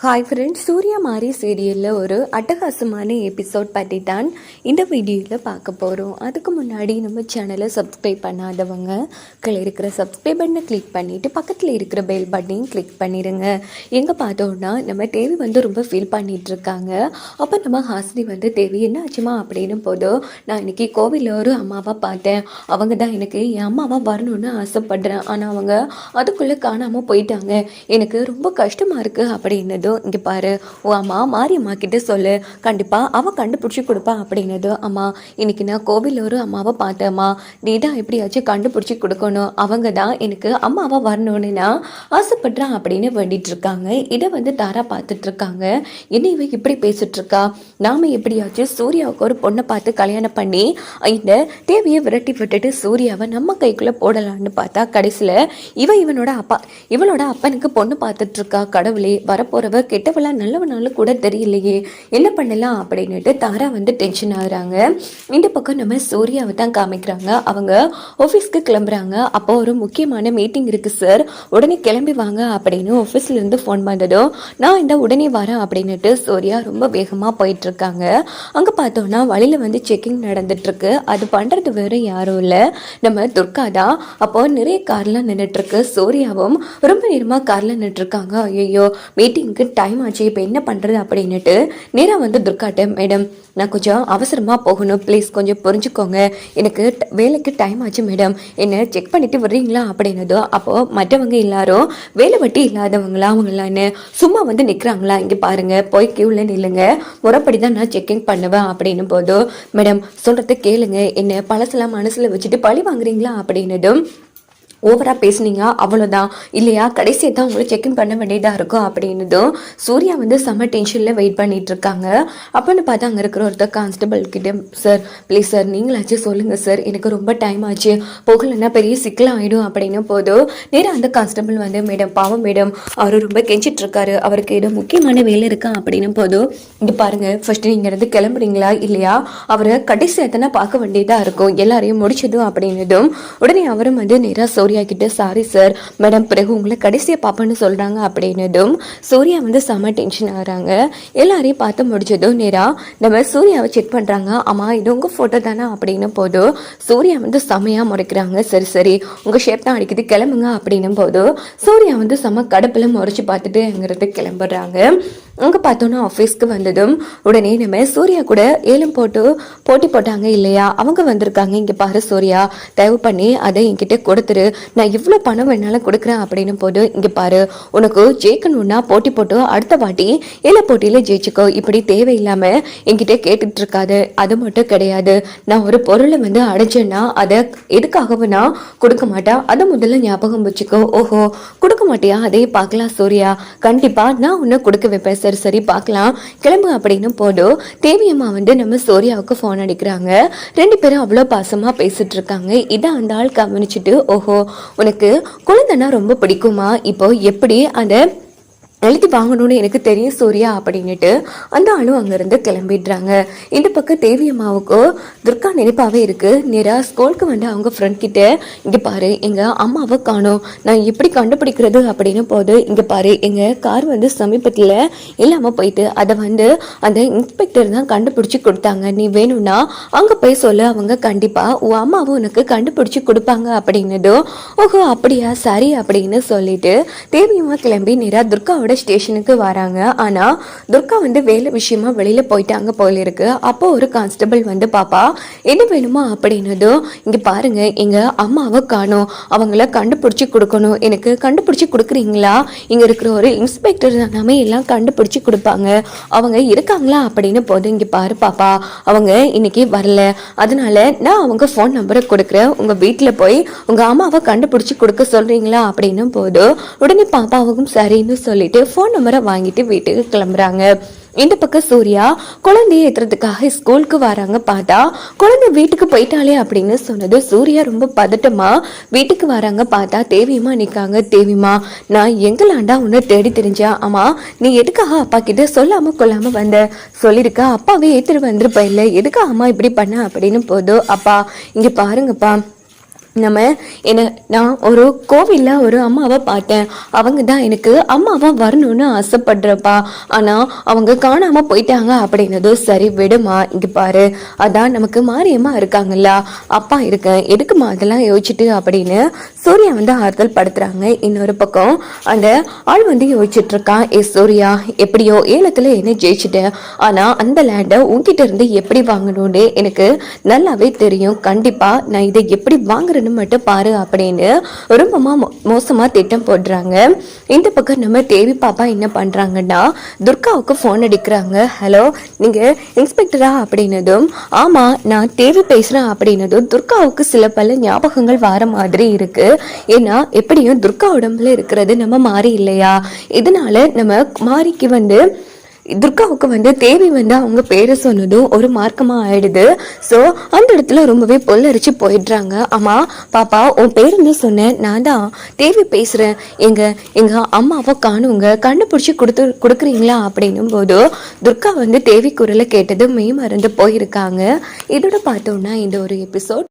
Hi friends Surya மாரி சீரியலில் ஒரு அட்டகாசமான எபிசோட் பற்றி தான் இந்த வீடியோவில் பார்க்க போகிறோம் அதுக்கு முன்னாடி நம்ம சேனலை சப்ஸ்கிரைப் பண்ணாதவங்க கீழே இருக்கிற சப்ஸ்கிரைப் பட்டனை கிளிக் பண்ணிவிட்டு பக்கத்தில் இருக்கிற பெல் பட்டனையும் கிளிக் பண்ணிடுங்க எங்கே பார்த்தோன்னா நம்ம தேவி வந்து ரொம்ப ஃபீல் பண்ணிகிட்ருக்காங்க அப்போ நம்ம ஹாசினி வந்து தேவி என்ன ஆச்சுமா? அப்படின்னு போதும் நான் இன்னைக்கு கோவிலில் ஒரு அம்மாவை பார்த்தேன். அவங்க தான் எனக்கு என் அம்மாவாக வரணும்னு ஆசைப்பட்றேன். ஆனால் அவங்க அதுக்குள்ளே காணாமல் போயிட்டாங்க. எனக்கு ரொம்ப கஷ்டமாக இருக்குது அப்படின்னதும் இங்கே பாரு ஓ அம்மா மாரியம்மா கிட்டே சொல்லு. கண்டிப்பாக அவள் கண்டுபிடிச்சி கொடுப்பா அப்படின்னது அம்மா இன்னைக்கு நான் கோவிலில் ஒரு அம்மாவை பார்த்தேம்மா. நீ தான் எப்படியாச்சும் கண்டுபிடிச்சி கொடுக்கணும். அவங்க தான் எனக்கு அம்மாவை வரணும்னு நான் ஆசைப்படுறான் அப்படின்னு வேண்டிட்டுருக்காங்க இதை வந்து தாரா பார்த்துட்ருக்காங்க என்ன இவ இப்படி பேசிகிட்ருக்கா நாம் எப்படியாச்சும் சூர்யாவுக்கு ஒரு பொண்ணை பார்த்து கல்யாணம் பண்ணி இந்த தேவியை விரட்டி விட்டுட்டு சூர்யாவை நம்ம கைக்குள்ளே போடலான்னு பார்த்தா கடைசியில் இவன் இவனோட அப்பா இவளோட அப்பனுக்கு பொண்ணு பார்த்துட்ருக்கா கடவுளே வரப்போகிற வரப்போறவ கெட்டவளா நல்லவனாலும் கூட தெரியலையே. என்ன பண்ணலாம் அப்படின்னுட்டு தாரா வந்து டென்ஷன் ஆகுறாங்க. இந்த பக்கம் நம்ம சூர்யாவை தான் காமிக்கிறாங்க. அவங்க ஆஃபீஸ்க்கு கிளம்புறாங்க. அப்போ ஒரு முக்கியமான மீட்டிங் இருக்கு சார் உடனே கிளம்பி வாங்க அப்படின்னு ஆஃபீஸ்ல இருந்து ஃபோன் பண்ணதும் நான் இந்த உடனே வரேன் அப்படின்னுட்டு சூர்யா ரொம்ப வேகமா போயிட்டு இருக்காங்க அங்க பார்த்தோம்னா வழியில வந்து செக்கிங் நடந்துட்டு இருக்கு அது பண்றது வேற யாரும் இல்ல. நம்ம துர்கா தான். அப்போ நிறைய கார்லாம் நின்றுட்டு இருக்கு சூர்யாவும் ரொம்ப நேரமா கார்ல நின்றுட்டு இருக்காங்க ஐயோ மீட்டிங்க்கு டைம் ஆச்சு இப்போ என்ன பண்ணுறது அப்படின்னுட்டு நேராக வந்து துர்காட்ட மேடம் நான் கொஞ்சம் அவசரமாக போகணும். ப்ளீஸ் கொஞ்சம் புரிஞ்சுக்கோங்க. எனக்கு வேலைக்கு டைம் ஆச்சு மேடம். என்ன செக் பண்ணிவிட்டு வர்றீங்களா? அப்படின்னதோ அப்போது மற்றவங்க எல்லாரும் வேலை வட்டி இல்லாதவங்களா அவங்களான்னு சும்மா வந்து நிற்கிறாங்களா இங்கே பாருங்கள் போய் கியூவில் நில்லுங்க. முறைப்படி தான் நான் செக்கிங் பண்ணுவேன். அப்படின்னும் போதும் மேடம் சொல்கிறத கேளுங்க. என்ன பழசெல்லாம் மனசில் வச்சுட்டு பழி வாங்குறீங்களா? அப்படின்னதும் ஓவராக பேசுனீங்க அவ்வளோதான் இல்லையா? கடைசியை தான் உங்களை செக்இன் பண்ண வேண்டியதாக இருக்கும் அப்படின்னதும் சூர்யா வந்து செம்ம டென்ஷனில் வெயிட் பண்ணிட்டு இருக்காங்க. அப்போன்னு பார்த்தா அங்கே இருக்கிற ஒருத்தர் கான்ஸ்டபிள் கிட்ட சார் ப்ளீஸ் சார் நீங்களாச்சும் சொல்லுங்கள் சார் எனக்கு ரொம்ப டைம் ஆச்சு. போகலன்னா பெரிய சிக்கல் ஆகிடும் அப்படின்னு போதும் நேராக அந்த கான்ஸ்டபிள் வந்து மேடம் பாவம் மேடம் அவர் ரொம்ப கெஞ்சிட்ருக்காரு அவருக்கு ஏதோ முக்கியமான வேலை இருக்கா? அப்படின்னு போதும் இங்கே பாருங்க ஃபஸ்ட்டு நீங்கள் இருந்து கிளம்புறீங்களா? இல்லையா? அவரை கடைசி எத்தனை பார்க்க வேண்டியதாக இருக்கும்? எல்லாரையும் முடிச்சதும் அப்படின்னதும் உடனே அவரும் வந்து நேராக சூர்யா கிட்ட சாரி சார் மேடம் பிறகு உங்களை கடைசியாக பார்ப்பேன்னு சொல்கிறாங்க அப்படின்னதும் சூர்யா வந்து செம டென்ஷன் ஆகுறாங்க. எல்லாரையும் பார்த்து முடிச்சதும் நேராக நம்ம சூர்யாவை செக் பண்ணுறாங்க ஆமாம் இது உங்கள் ஃபோட்டோ தானே? அப்படின்னு போதும் சூர்யா வந்து செமையாக முறைக்கிறாங்க. சரி சரி உங்கள் ஷேப் தான் அடிக்குது கிளம்புங்க அப்படின்னும் போதும் சூர்யா வந்து செம கடப்பில் முறைச்சி பார்த்துட்டு அங்கிறது கிளம்புறாங்க. அங்கே பார்த்தோன்னா ஆஃபீஸ்க்கு வந்ததும் உடனே நம்ம சூர்யா கூட ஏலம் போட்டு போட்டி போட்டாங்க இல்லையா? அவங்க வந்திருக்காங்க. இங்கே பாரு சூர்யா தயவு பண்ணி அதை என்கிட்ட கொடுத்துரு. நான் இவ்வளோ பணம் வேணாலும் கொடுக்குறேன் அப்படின்னு போது இங்கே பாரு உனக்கு ஜெயிக்கணும்னா போட்டி போட்டு அடுத்த வாட்டி ஏல போட்டியில் ஜெயிச்சுக்கோ. இப்படி தேவையில்லாமல் என்கிட்ட கேட்டுட்டு இருக்காது. அது மட்டும் கிடையாது. நான் ஒரு பொருளை வந்து அடைஞ்சேன்னா அதை எதுக்காகவும் நான் கொடுக்க மாட்டேன். அதை முதல்ல ஞாபகம் வச்சுக்கோ. ஓஹோ கொடுக்க மாட்டியா? அதையும் பார்க்கலாம் சூர்யா. கண்டிப்பாக நான் உன்னை கொடுக்க வைப்பேன் சரி சரி பார்க்கலாம். கிளம்பு அப்படின்னு போதும் தேவியம்மா வந்து நம்ம சூர்யாவுக்கு ஃபோன் அடிக்கிறாங்க. ரெண்டு பேரும் அவ்வளோ பாசமாக பேசிட்டு இருக்காங்க. இதை அந்த ஆள் கவனிச்சுட்டு ஓஹோ உனக்கு குழந்தைன்னா ரொம்ப பிடிக்குமா? இப்போ எப்படி அந்த எழுதி வாங்கணும்னு எனக்கு தெரியும் சூர்யா அப்படின்னுட்டு. அந்த ஆளும் அங்கேருந்து கிளம்பிடுறாங்க. இந்த பக்கம் தேவி அம்மாவுக்கு துர்கா நினைப்பாகவே இருக்குது நேராக ஸ்கூலுக்கு வந்து அவங்க ஃப்ரெண்ட் கிட்ட இங்கே பாரு எங்கள் அம்மாவை காணோம். நான் எப்படி கண்டுபிடிக்கிறது? அப்படின்னு போது இங்கே பாரு எங்கள் கார் வந்து சமீபத்தில் இல்லாமல் போயிட்டு அதை வந்து அந்த இன்ஸ்பெக்டர் தான் கண்டுபிடிச்சி கொடுத்தாங்க. நீ வேணும்னா அங்கே போய் சொல்ல அவங்க கண்டிப்பாக உன் அம்மாவும் உனக்கு கண்டுபிடிச்சி கொடுப்பாங்க. அப்படின்னதும் ஓஹோ அப்படியா? சரி அப்படின்னு சொல்லிட்டு தேவியம்மா கிளம்பி நேராக துர்காவோட ஸ்டேஷனுக்கு வராங்க. ஆனால் துர்கா வந்து வேலை விஷயமா வெளியில் போயிட்டாங்க போல இருக்கு. அப்போ ஒரு கான்ஸ்டபிள் வந்து பாப்பா என்ன வேணுமா? அப்படின்னதும் இங்கே பாருங்க எங்கள் அம்மாவை காணோம். அவங்கள கண்டுபிடிச்சி கொடுக்கணும். எனக்கு கண்டுபிடிச்சி கொடுக்குறீங்களா? இங்கே இருக்கிற ஒரு இன்ஸ்பெக்டர் தானாமே எல்லாம் கண்டுபிடிச்சி கொடுப்பாங்க. அவங்க இருக்காங்களா? அப்படின்னு போது இங்கே பாரு பாப்பா அவங்க இன்னைக்கு வரல. அதனால நான் அவங்க ஃபோன் நம்பரை கொடுக்குறேன். உங்கள் வீட்டில் போய் உங்கள் அம்மாவை கண்டுபிடிச்சி கொடுக்க சொல்கிறீங்களா அப்படின்னும் போது உடனே பாப்பாவுக்கும் சரின்னு சொல்லிட்டு ஃபோன் நம்பரை வாங்கிட்டு வீட்டுக்கு கிளம்புறாங்க. இந்த பக்கம் சூர்யா குழந்தைய ஏற்றுறதுக்காக ஸ்கூலுக்கு வராங்க பார்த்தா குழந்தை வீட்டுக்கு போயிட்டாலே அப்படின்னு சொன்னது சூர்யா ரொம்ப பதட்டமா. வீட்டுக்கு வராங்க பார்த்தா தேவியமா நிற்காங்க தேவிமா நான் எங்களாண்டா உன்னை தேடி தெரிஞ்சா? ஆமா நீ எதுக்காக அப்பா கிட்ட சொல்லாம கொள்ளாம வந்த? சொல்லியிருக்க அப்பாவே ஏத்துட்டு வந்திருப்ப இல்லை எதுக்காக அம்மா இப்படி பண்ண அப்படின்னு போதோ அப்பா இங்க பாருங்கப்பா. நம்ம என்ன நான் ஒரு கோவிலில் ஒரு அம்மாவை பார்த்தேன். அவங்க தான் எனக்கு அம்மாவாக வரணும்னு ஆசைப்படுறப்பா. ஆனால் அவங்க காணாமல் போயிட்டாங்க அப்படின்னது சரி விடுமா இங்கே பாரு. அதான் நமக்கு மாரியம்மா இருக்காங்கல்ல அப்பா இருக்கேன் எதுக்குமா அதெல்லாம் யோசிச்சுட்டு அப்படின்னு சூர்யா வந்து ஆறுதல் படுத்துறாங்க. இன்னொரு பக்கம் அந்த ஆள் வந்து யோசிச்சுட்டு இருக்கான் ஏ சூர்யா எப்படியோ ஏலத்தில் என்ன ஜெயிச்சுட்டேன் ஆனால் அந்த லேண்டை உங்ககிட்ட இருந்து எப்படி வாங்கணும்னு எனக்கு நல்லாவே தெரியும். கண்டிப்பாக நான் இதை எப்படி பொண்ணு மட்டும் பாரு அப்படின்னு ரொம்ப மோ- திட்டம் போடுறாங்க. இந்த பக்கம் நம்ம தேவி பாப்பா என்ன பண்ணுறாங்கன்னா துர்காவுக்கு ஃபோன் அடிக்கிறாங்க. ஹலோ நீங்கள் இன்ஸ்பெக்டரா அப்படின்னதும் ஆமாம் நான் தேவி பேசுகிறேன் அப்படின்னதும் துர்காவுக்கு சில பல ஞாபகங்கள் வர மாதிரி இருக்குது ஏன்னா எப்படியும் துர்கா உடம்புல இருக்கிறது நம்ம மாறி இல்லையா? இதனால நம்ம மாறிக்கு வந்து துர்காவுக்கு வந்து தேவி வந்து அவங்க பேரை சொன்னதும் ஒரு மார்க்கமாக ஆயிடுது. ஸோ அந்த இடத்துல ரொம்பவே பொல்லரிச்சு போயிடுறாங்க. அம்மா பாப்பா உன் பேர் என்ன சொன்னேன் நான் தான் தேவி பேசுகிறேன் எங்கள் எங்கள் அம்மாவை காணுங்க. கண்டுபிடிச்சி கொடுத்து கொடுக்குறீங்களா? அப்படின்னும் போது துர்கா வந்து தேவி குரலை கேட்டது மெய் மறந்து போயிருக்காங்க. இதோட பார்த்தோன்னா இந்த ஒரு எபிசோட்